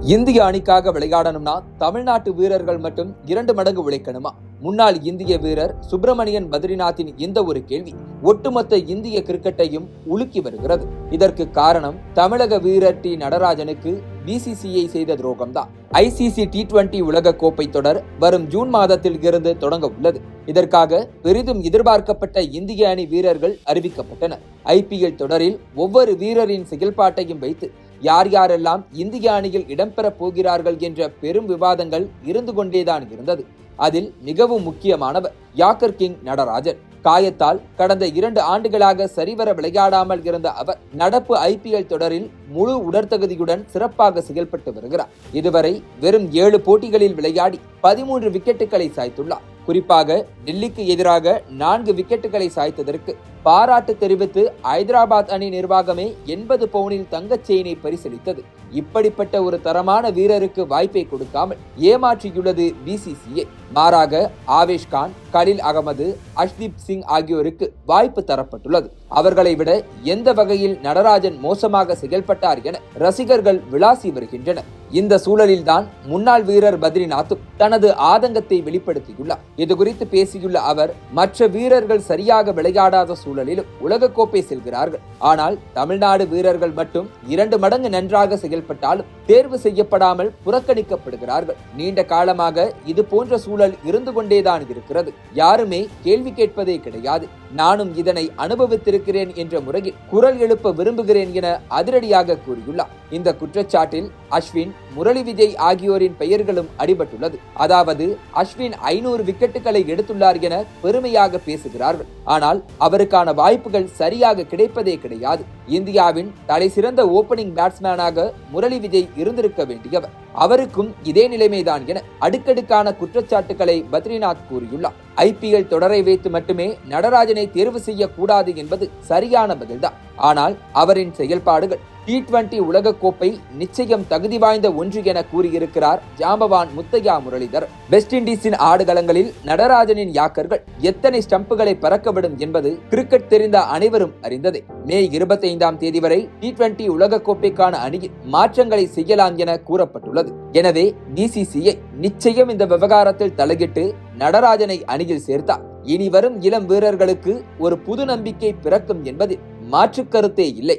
இந்திய அணிக்காக விளையாடணும்னா தமிழ்நாட்டு வீரர்கள் மட்டும் இரண்டு மடங்கு உழைக்கணுமா? முன்னாள் இந்திய வீரர் சுப்பிரமணியன் பத்ரிநாத்தின் இந்த ஒரு கேள்வி ஒட்டுமொத்த இந்திய கிரிக்கெட்டையும் உலுக்கி வருகிறது. இதற்கு காரணம் தமிழக வீரர் டி. நடராஜனுக்கு பிசிசிஐ செய்த துரோகம்தான். ஐசிசி டி டுவெண்டி உலக கோப்பை தொடர் வரும் ஜூன் மாதத்தில் இருந்து தொடங்க உள்ளது. இதற்காக பெரிதும் எதிர்பார்க்கப்பட்ட இந்திய அணி வீரர்கள் அறிவிக்கப்பட்டனர். ஐபிஎல் தொடரில் ஒவ்வொரு வீரரின் செயல்பாட்டையும் வைத்து யார் யாரெல்லாம் இந்திய அணியில் இடம்பெறப் போகிறார்கள் என்ற பெரும் விவாதங்கள் இருந்து கொண்டேதான் இருந்தது. அதில் மிகவும் முக்கியமானவர் யாக்கர் கிங் நடராஜன். காயத்தால் கடந்த இரண்டு ஆண்டுகளாக சரிவர விளையாடாமல் இருந்த அவர் நடப்பு ஐபிஎல் தொடரில் முழு உடற்தகுதியுடன் சிறப்பாக செயல்பட்டு வருகிறார். இதுவரை வெறும் ஏழு போட்டிகளில் விளையாடி பதிமூன்று விக்கெட்டுகளை சாய்த்துள்ளார். குறிப்பாக டெல்லிக்கு எதிராக நான்கு விக்கெட்டுகளை சாய்த்ததற்கு பாராட்டு தெரிவித்து ஐதராபாத் அணி நிர்வாகமே எண்பது பவுனில் தங்கச் செயினை பரிசளித்தது. இப்படிப்பட்ட ஒரு தரமான வீரருக்கு வாய்ப்பை கொடுக்காமல் ஏமாற்றியுள்ளது பிசிசிஐ மாறாக ஆவேஷ்கான் கலில் அகமது அஷ்தீப் சிங் ஆகியோருக்கு வாய்ப்பு தரப்பட்டுள்ளது. அவர்களை விட எந்த வகையில் நடராஜன் மோசமாக செயல்பட்டார் என ரசிகர்கள் விளாசி வருகின்றனர். இந்த சூழலில்தான் முன்னாள் வீரர் பத்ரிநாத்தும் தனது ஆதங்கத்தை வெளிப்படுத்தியுள்ளார். இது குறித்து பேசியுள்ள அவர் மற்ற வீரர்கள் சரியாக விளையாடாத சூழலிலும் உலகக்கோப்பை செல்கிறார்கள். ஆனால் தமிழ்நாடு வீரர்கள் மட்டும் இரண்டு மடங்கு நன்றாக செயல்பட்டாலும் தேர்வு செய்யப்படாமல் புறக்கணிக்கப்படுகிறார்கள். நீண்ட காலமாக இது போன்ற சூழல் இருந்து கொண்டேதான் இருக்கிறது. யாருமே கேள்வி கேட்பதே கிடையாது. நானும் இதனை அனுபவித்திருக்கிறேன் என்ற முறையில் குரல் எழுப்ப விரும்புகிறேன் என அதிரடியாக கூறியுள்ளார். இந்த குற்றச்சாட்டில் அஸ்வின் முரளி விஜய் ஆகியோரின் பெயர்களும் அடிபட்டுள்ளது. அதாவது அஸ்வின் ஐநூறு விக்கெட்டுகளை எடுத்துள்ளார் என பெருமையாக பேசுகிறார்கள். ஆனால் அவருக்கான வாய்ப்புகள் சரியாக கிடைப்பதே கிடையாது. இந்தியாவின் தலை சிறந்த ஓபனிங் பேட்ஸ்மேனாக முரளி விஜய் இருந்திருக்க வேண்டியவர். அவருக்கும் இதே நிலைமைதான் என அடுக்கடுக்கான குற்றச்சாட்டுகளை பத்ரிநாத் கூறியுள்ளார். ஐபிஎல் தொடரை வைத்து மட்டுமே நடராஜனை தேர்வு செய்யக்கூடாது என்பது சரியான பதில்தான். ஆனால் அவரின் செயல்பாடுகள் டி டுவெண்டி உலகக்கோப்பை நிச்சயம் தகுதி வாய்ந்த ஒன்று என கூறியிருக்கிறார் ஜாம்பவான் முத்தையா முரளிதர். வெஸ்ட் இண்டீஸின் ஆடுகளங்களில் நடராஜனின் யாக்கர்கள் எத்தனை ஸ்டம்புகளை பறக்கவிடும் என்பது கிரிக்கெட் தெரிந்த அனைவரும் அறிந்ததே. மே இருபத்தைந்தாம் தேதி வரை டி டுவெண்டி உலகக்கோப்பைக்கான அணியில் மாற்றங்களை செய்யலாம் என கூறப்பட்டுள்ளது. எனவே பிசிசிஐ நிச்சயம் இந்த விவகாரத்தில் தலையிட்டு நடராஜனை அணியில் சேர்த்தார். இனி வரும் இளம் வீரர்களுக்கு ஒரு புது நம்பிக்கை பிறக்கும் என்பதில் மாற்றுக் கருத்தே இல்லை.